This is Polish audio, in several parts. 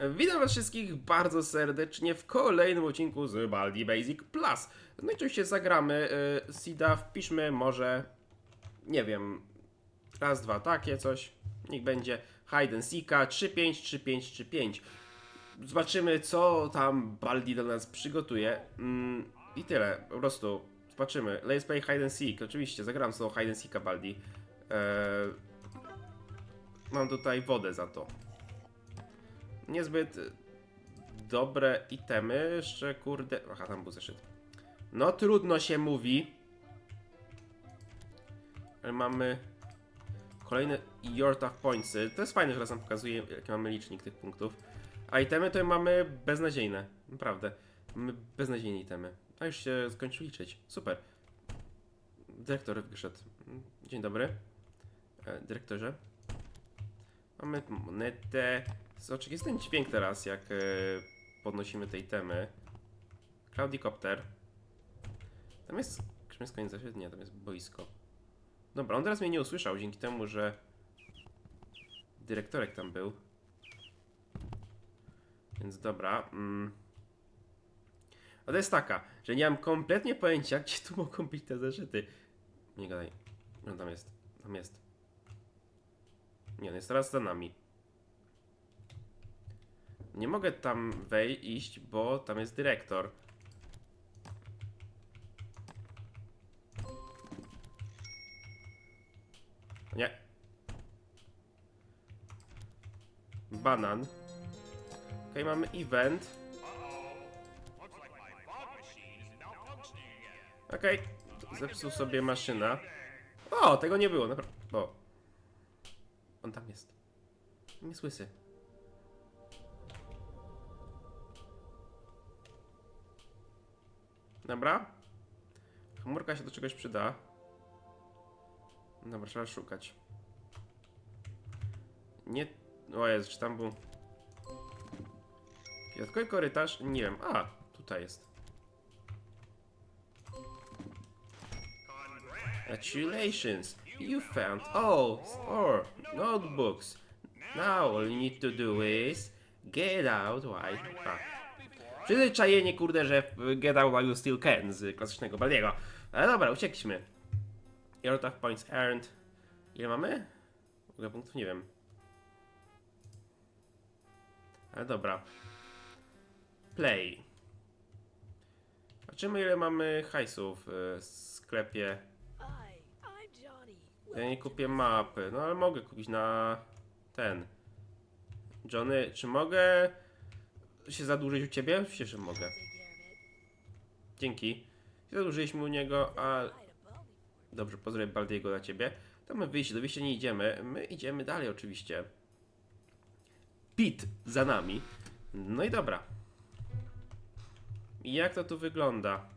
Witam was wszystkich bardzo serdecznie w kolejnym odcinku z Baldi Basic Plus. No i oczywiście zagramy y, Sida, wpiszmy może, nie wiem, raz, dwa, takie coś, niech będzie Hide and Seeka 353535. Zobaczymy co tam Baldi do nas przygotuje mm, i tyle, po prostu zobaczymy. Let's play Hide and Seek, oczywiście zagram sobie Hide and Seeka Baldi. Eee, mam tutaj wodę za to niezbyt dobre itemy, jeszcze kurde... Aha, tam był zeszyt. No trudno się mówi. Ale mamy kolejne Your Tough Pointsy. To jest fajne, że raz nam pokazuje, jaki mamy licznik tych punktów. A itemy to mamy beznadziejne. Naprawdę. Mamy beznadziejne itemy. A już się skończył liczyć. Super. Dyrektor wyszedł. Dzień dobry. E, dyrektorze. Mamy monetę. Zobaczcie, jest ten dźwięk teraz, jak e, podnosimy tej temy. Cloudicopter. Tam jest... Czy jest koniec? Nie, tam jest boisko. Dobra, on teraz mnie nie usłyszał, dzięki temu, że dyrektorek tam był. Więc dobra. Mm. A to jest taka, że nie mam kompletnie pojęcia, gdzie tu mogą być te zeszyty. Nie gadaj. No tam jest. Tam jest. Nie, no jest teraz za nami. Nie mogę tam wejść, bo tam jest dyrektor. Nie. Banan. Okej, mamy event. Okej, zepsuł sobie maszyna. O, tego nie było, naprawdę. O. On tam jest. Nie słysy. Dobra. Chmurka się do czegoś przyda. Dobra, trzeba szukać. Nie... O Jezu, czy tam był... Dodatkowy korytarz? Nie wiem. A, tutaj jest. Congratulations! You found all four notebooks. Now all you need to do is get out while... A. Przyzwyczajenie, kurde, że Get Out While You Still Can z klasycznego Baldiego. Ale dobra, uciekliśmy. Your tough points earned. Ile mamy? Ile punktów? Nie wiem. Ale dobra. Play. Zobaczymy ile mamy hajsów w sklepie. Ja nie kupię mapy, no ale mogę kupić na ten. Johnny, czy mogę się zadłużyć u ciebie? Oczywiście, że mogę. Dzięki. Zadłużyliśmy u niego, a... Dobrze, pozdrawiam Baldiego dla ciebie. To my wyjście, do wyjścia nie idziemy. My idziemy dalej oczywiście. Pit za nami. No i dobra. Jak to tu wygląda?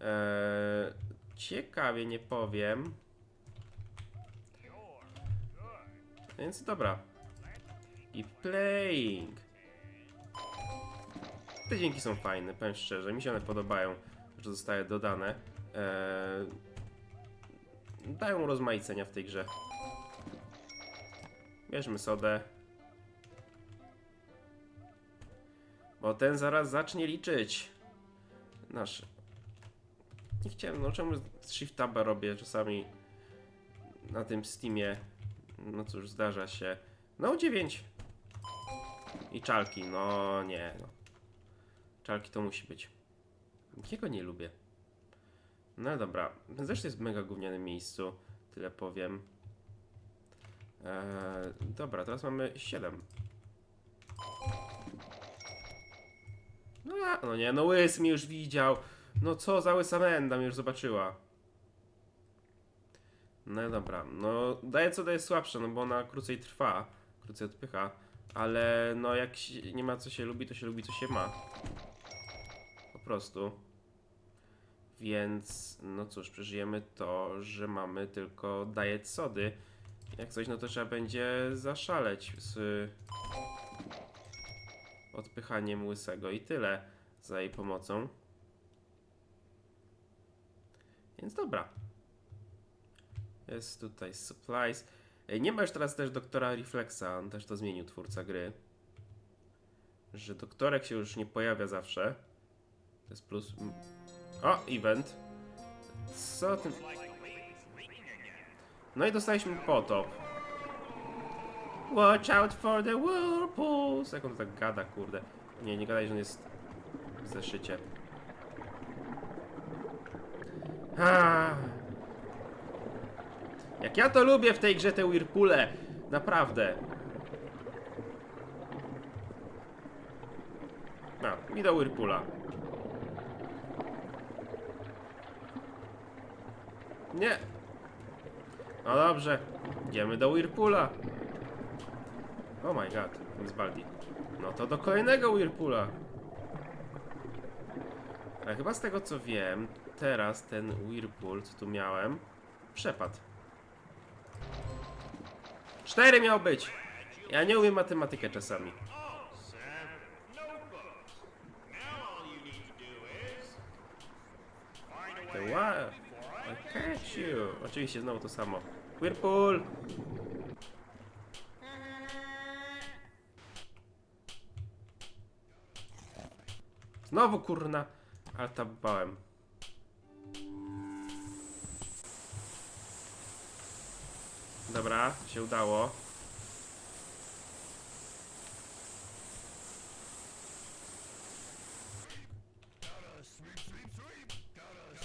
Eee, ciekawie, nie powiem. Więc dobra. I playing. Te dźwięki są fajne, powiem szczerze. Mi się one podobają, że zostały dodane. Eee, dają rozmaicenia w tej grze. Bierzmy sodę. Bo ten zaraz zacznie liczyć. Nasz. Nie chciałem, no czemu shift taba robię czasami na tym Steamie. No cóż, zdarza się. No 9. I czalki, no nie, no. Czalki to musi być. Jakiego nie lubię. No dobra, zresztą jest w mega gównianym miejscu, tyle powiem. Eee, dobra, teraz mamy 7. No, no nie, no łys mi już widział. No co za łysa Menda mnie już zobaczyła. No dobra, no daje co daje słabsze, no bo ona krócej trwa, krócej odpycha. Ale no jak nie ma co się lubi, to się lubi co się ma. Prostu. Więc, no cóż, przeżyjemy to, że mamy tylko diet sody. Jak coś, no to trzeba będzie zaszaleć z odpychaniem łysego i tyle za jej pomocą. Więc dobra. Jest tutaj supplies. Nie ma już teraz też doktora Reflexa, on też to zmienił, twórca gry. że doktorek się już nie pojawia zawsze. To jest plus. O, event. Co tym. No i dostaliśmy potop. Watch out for the whirlpools. Jak on tak gada, kurde. Nie, nie gadaj, że on jest w zeszycie. Ah. Jak ja to lubię w tej grze te whirlpoole. Naprawdę. No, mi do whirlpoola. Nie. No dobrze. Idziemy do whirlpoola. Oh my god, jest Baldi. No to do kolejnego whirlpoola. Ale chyba z tego co wiem, teraz ten whirlpool, co tu miałem, przepadł. Cztery miał być. Ja nie umiem matematykę czasami. Sam, I catch you. Oczywiście znowu to samo. Whirlpool! Znowu kurna. Ale bałem. Dobra, się udało.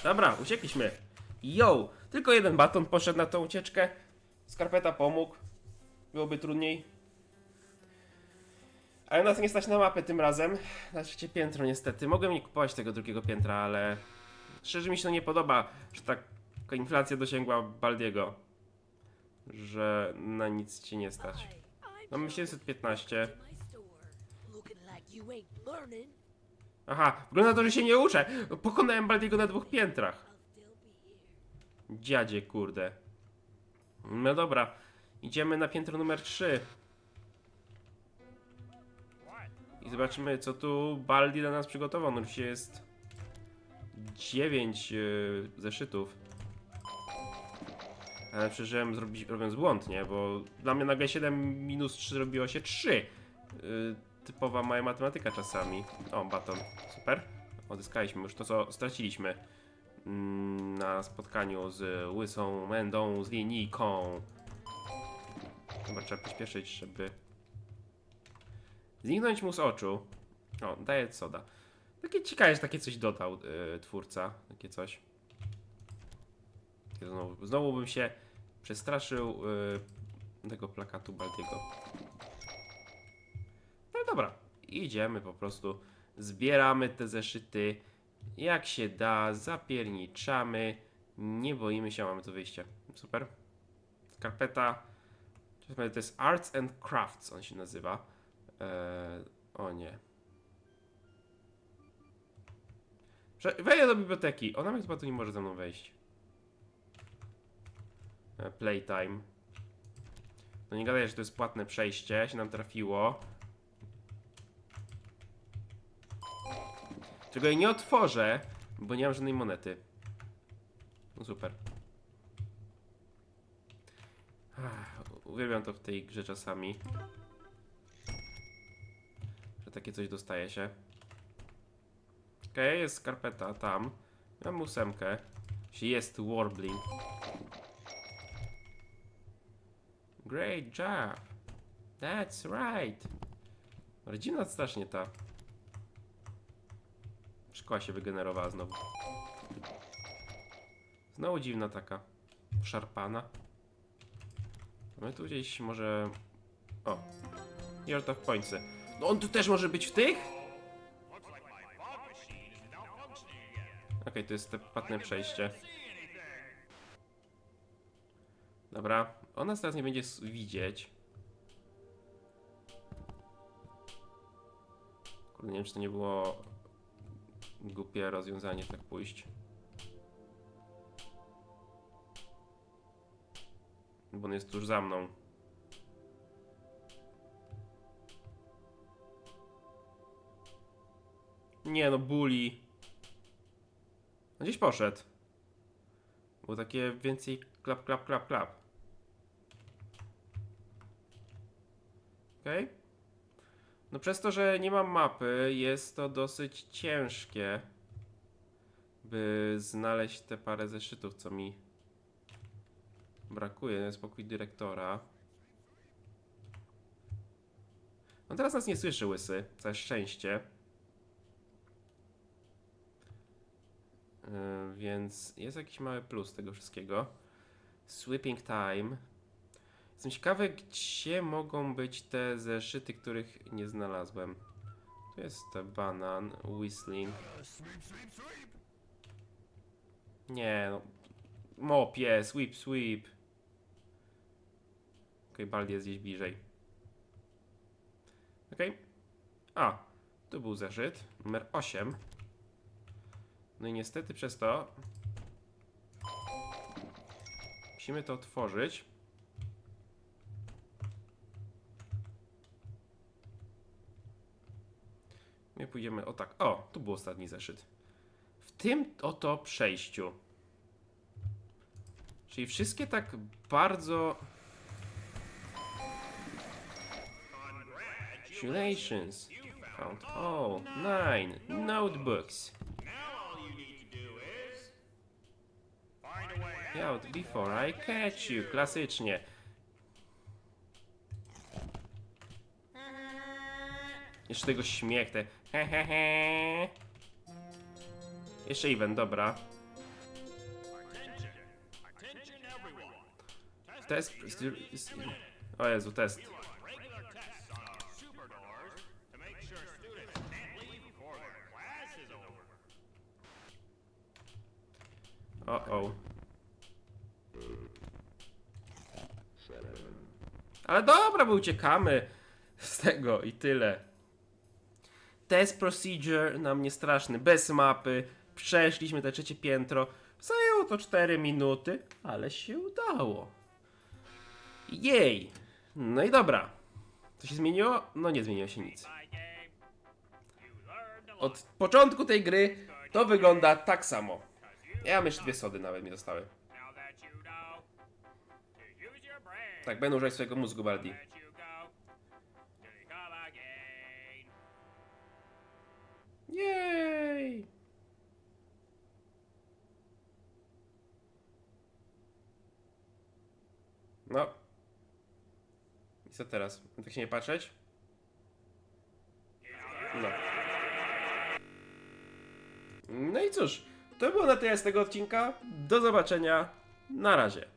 Dobra, uciekliśmy. Yo! Tylko jeden baton poszedł na tą ucieczkę. Skarpeta pomógł. Byłoby trudniej. Ale nas nie stać na mapę tym razem. Na trzecie piętro niestety. Mogłem nie kupować tego drugiego piętra, ale... Szczerze mi się to nie podoba, że taka inflacja dosięgła Baldiego. Że na nic ci nie stać. Mamy Johnny. 715. My store. Looking like you ain't learning. Aha, wygląda na to, że się nie uczę. Pokonałem Baldiego na dwóch piętrach. Dziadzie, kurde. No dobra, idziemy na piętro numer 3. I zobaczymy, co tu Baldi dla nas przygotował. No już jest 9 yy, zeszytów. Ale przeżyłem zrobić, robiąc błąd, nie? Bo dla mnie nagle 7 minus 3 zrobiło się 3. Yy, typowa moja matematyka czasami. O, baton. Super. Odzyskaliśmy już to, co straciliśmy na spotkaniu z Łysą Mędą, z linijką. Chyba trzeba pośpieszyć, żeby zniknąć mu z oczu. O, daję soda. Takie ciekawe, że takie coś dodał y, twórca. Takie coś. Znowu, znowu bym się przestraszył y, tego plakatu Baldiego. No dobra, idziemy po prostu. Zbieramy te zeszyty. Jak się da, zapierniczamy. Nie boimy się, mamy to wyjście. Super. Skarpeta. To jest Arts and Crafts, on się nazywa. Eee, o nie. Wejdę do biblioteki. Ona mnie chyba tu nie może ze mną wejść. E, Playtime. No nie gadaj, że to jest płatne przejście. Się nam trafiło. Czego jej nie otworzę, bo nie mam żadnej monety. No super. Ach, uwielbiam to w tej grze czasami. Że takie coś dostaje się. Okej, jest skarpeta tam. Mam ósemkę. Jest warbling. Great job. That's right. Ale dziwna strasznie ta. Szkoła się wygenerowała znowu. Znowu dziwna taka. Szarpana. My tu gdzieś może... O. Yard of Pointsy. No on tu też może być w tych? Okej, to jest te płatne przejście. Dobra, on nas teraz nie będzie widzieć. Kurde, nie wiem, czy to nie było głupie rozwiązanie tak pójść. Bo on jest tuż za mną. Nie no, buli. On gdzieś poszedł. Było takie więcej klap, klap, klap, klap. Okej. No przez to, że nie mam mapy, jest to dosyć ciężkie, by znaleźć te parę zeszytów, co mi brakuje. Spokój dyrektora. No teraz nas nie słyszy łysy, całe szczęście. Yy, więc jest jakiś mały plus tego wszystkiego. Sweeping time. Jestem ciekawy, gdzie mogą być te zeszyty, których nie znalazłem. Tu jest banan, whistling. Nie no. Mopie, sweep, sweep. Okej, Baldi jest gdzieś bliżej. Okej. A, tu był zeszyt, numer 8. No i niestety przez to musimy to otworzyć. My pójdziemy o tak. O, tu był ostatni zeszyt. W tym oto przejściu. Czyli wszystkie tak bardzo. Congratulations. Found all nine notebooks. Out before I catch you. Klasycznie. Jeszcze tego śmiech, te he he he. Jeszcze event, dobra. Test. O Jezu, test. O o. Ale dobra, bo uciekamy z tego i tyle. Test procedure na mnie straszny, bez mapy. Przeszliśmy te trzecie piętro. Zajęło to 4 minuty, ale się udało. Jej! No i dobra. Co się zmieniło? No nie zmieniło się nic. Od początku tej gry to wygląda tak samo. Ja jeszcze dwie sody nawet mi brain. Tak, będę używać swojego mózgu, Baldi. No. I co teraz? Tak się nie patrzeć? No. No i cóż, to było na tyle z tego odcinka. Do zobaczenia. Na razie.